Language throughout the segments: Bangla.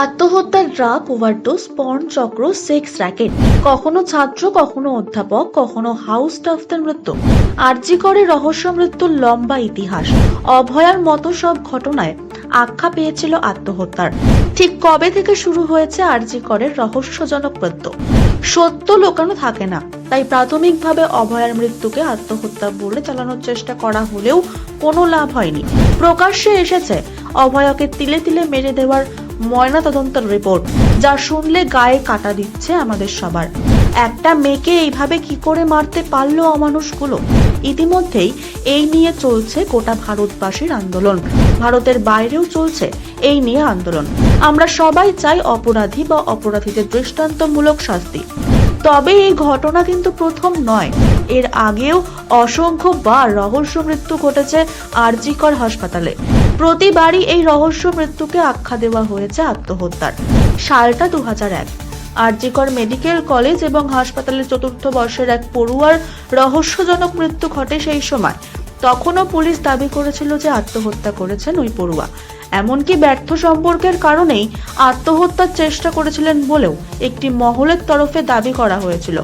আত্মহত্যার ড্রাগ, ওভারডোজ, পর্ন চক্র, সেক্স র্যাকেট। কখনো ছাত্র, কখনো অধ্যাপক, কখনো হাউস স্টাফদের মৃত্যু। আরজি করে রহস্য মৃত্যুর লম্বা ইতিহাস। অভয়ার মতো সব ঘটনায় আখ্যা পেয়েছিল আত্মহত্যার। ঠিক কবে থেকে শুরু হয়েছে আরজি করের রহস্যজনক মৃত্যু? সত্য লোকানো থাকে না, তাই প্রাথমিকভাবে অভয়ার মৃত্যুকে আত্মহত্যা বলে চালানোর চেষ্টা করা হলেও কোনো লাভ হয়নি। প্রকাশ্যে এসেছে, অভয়কে তিলে তিলে মেরে দেওয়ার ময়না তদন্তের রিপোর্ট, যা শুনলে গায়ে কাটা দিচ্ছে আমাদের সবার। একটা মেয়েকে এইভাবে কি করে মারতে পারল অমানুষগুলো? ইতিমধ্যেই এই নিয়ে চলছে গোটা ভারতবাসীর আন্দোলন। ভারতের বাইরেও চলছে এই নিয়ে আন্দোলন। আমরা সবাই চাই অপরাধী বা অপরাধীদের দৃষ্টান্তমূলক শাস্তি। তবে এই ঘটনা কিন্তু প্রথম নয়। এর আগেও অসংখ্য বার রহস্য মৃত্যু ঘটেছে আরজিকর হাসপাতালে। প্রতিবারই এই রহস্য মৃত্যুকে আখ্যা দেওয়া হয়েছে আত্মহত্যার। সালটা দু হাজার এক। আরজিকর মেডিকেল কলেজ এবং হাসপাতালের চতুর্থ বর্ষের এক পড়ুয়ার রহস্যজনক মৃত্যু ঘটে সেই সময়। তখনও পুলিশ দাবি করেছিল যে আত্মহত্যা করেছেন ওই পড়ুয়া। এমনকি ব্যর্থ সম্পর্কের কারণেই আত্মহত্যার চেষ্টা করেছিলেন বলেও একটি মহলের তরফে দাবি করা হয়েছিল।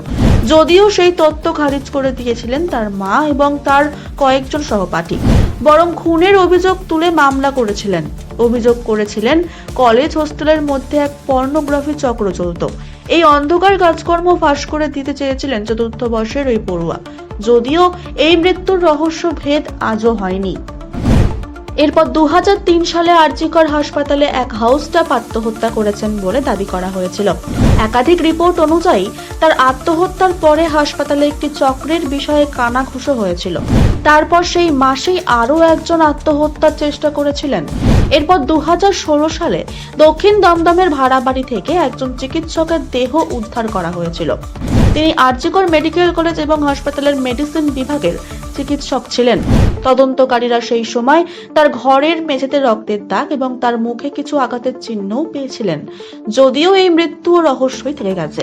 যদিও সেই তথ্য খারিজ করে দিয়েছিলেন তার মা এবং তার কয়েকজন সহপাঠী। বরং খুনের অভিযোগ তুলে মামলা করেছিলেন। অভিযোগ করেছিলেন, কলেজ হোস্টেলের মধ্যে এক পর্নোগ্রাফি চক্র চলত। এই অন্ধকার কাজকর্ম ফাঁস করে দিতে চেয়েছিলেন চতুর্থ বর্ষের ওই পড়ুয়া। যদিও এই মৃত্যুর রহস্য ভেদ আজও হয়নি। এরপর দু সালে আরজিকর হাসপাতালে এক হাউস স্টাফ আত্মহত্যা করেছেন বলে দাবি করা হয়েছিল। একাধিক রিপোর্ট অনুযায়ী তার আত্মহত্যার পরে হাসপাতালে একটি চক্রের বিষয়ে কানাঘুষো হয়েছিল। তারপর সেই মাসেই আরও একজন আত্মহত্যার চেষ্টা করেছিলেন। এরপর দু হাজার ষোলো সালে দক্ষিণ দমদমের ভাড়া বাড়ি থেকে একজন চিকিৎসকের দেহ উদ্ধার করা হয়েছিল। তিনি আরজিকর মেডিকেল কলেজ এবং হাসপাতালের মেডিসিন বিভাগের চিকিৎসক ছিলেন। তদন্তকারীরা সেই সময় তার ঘরের মেঝেতে রক্তের দাগ এবং তার মুখে কিছু আঘাতের চিহ্নও পেয়েছিলেন। যদিও এই মৃত্যু রহস্যই থেকে গেছে।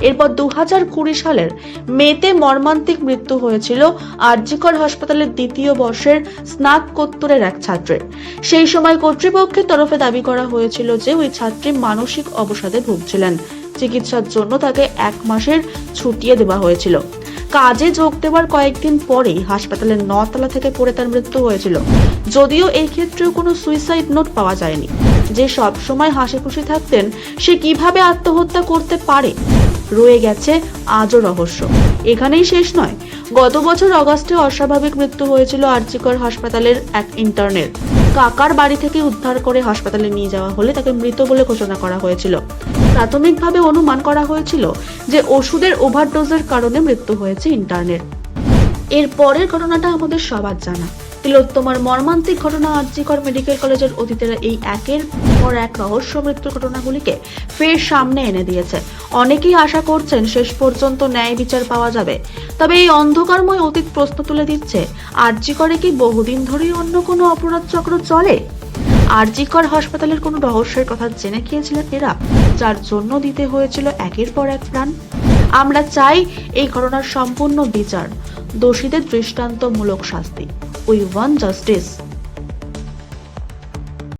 এরপর দু হাজার কুড়ি সালের মেতে মর্মান্তিক মৃত্যু হয়েছিল আরজিকর হাসপাতালের দ্বিতীয় বর্ষের স্নাতকোত্তরের এক ছাত্রের। সেই সময় কর্তৃপক্ষের তরফে দাবি করা হয়েছিল যে ওই ছাত্রী মানসিক অবসাদে ভুগছিলেন। চিকিৎসার জন্য তাকে এক মাসের ছুটিয়ে দেওয়া হয়েছিল। কাজে যোগ দেওয়ার কয়েকদিন পরেই হাসপাতালের নতলা থেকে পড়ে তার মৃত্যু হয়েছিল। যদিও এই ক্ষেত্রেও কোনো সুইসাইড নোট পাওয়া যায়নি। যে সব সময় হাসি খুশি থাকতেন, সে কীভাবে আত্মহত্যা করতে পারে? রয়ে গেছে আজও রহস্য। এখানেই শেষ নয়। গত বছর অগাস্টে অস্বাভাবিক মৃত্যু হয়েছিল আরজিকর হাসপাতালের এক ইন্টার্নের। কাকার বাড়ি থেকে উদ্ধার করে হাসপাতালে নিয়ে যাওয়া হলে তাকে মৃত বলে ঘোষণা করা হয়েছিল। প্রাথমিকভাবে অনুমান করা হয়েছিল যে ওষুধের ওভারডোজের কারণে মৃত্যু হয়েছে ইন্টার্নের এর পরের ঘটনাটা আমাদের সবার জানা। তিলোত্তমার মর্মান্তিক ঘটনা আরজিকর মেডিকেল কলেজের অতীতের এই একের পর এক রহস্য মৃত্যুর ঘটনাগুলিকে ফের সামনে এনে দিয়েছে। অনেকেই আশা করছেন শেষ পর্যন্ত ন্যায় বিচার পাওয়া যাবে। তবে এই অন্ধকারময় অতীত প্রশ্ন তুলে দিচ্ছে, আরজিকরে কি বহুদিন ধরেই অন্য কোনো অপরাধ চক্র চলে? আরজিকর হাসপাতালের কোনো রহস্যের কথা জেনে গিয়েছিলেন এরা, যার জন্য দিতে হয়েছিল একের পর এক প্রাণ। আমরা চাই এই ঘটনার সম্পূর্ণ বিচার। দোষীদের দৃষ্টান্তমূলক শাস্তি। We want justice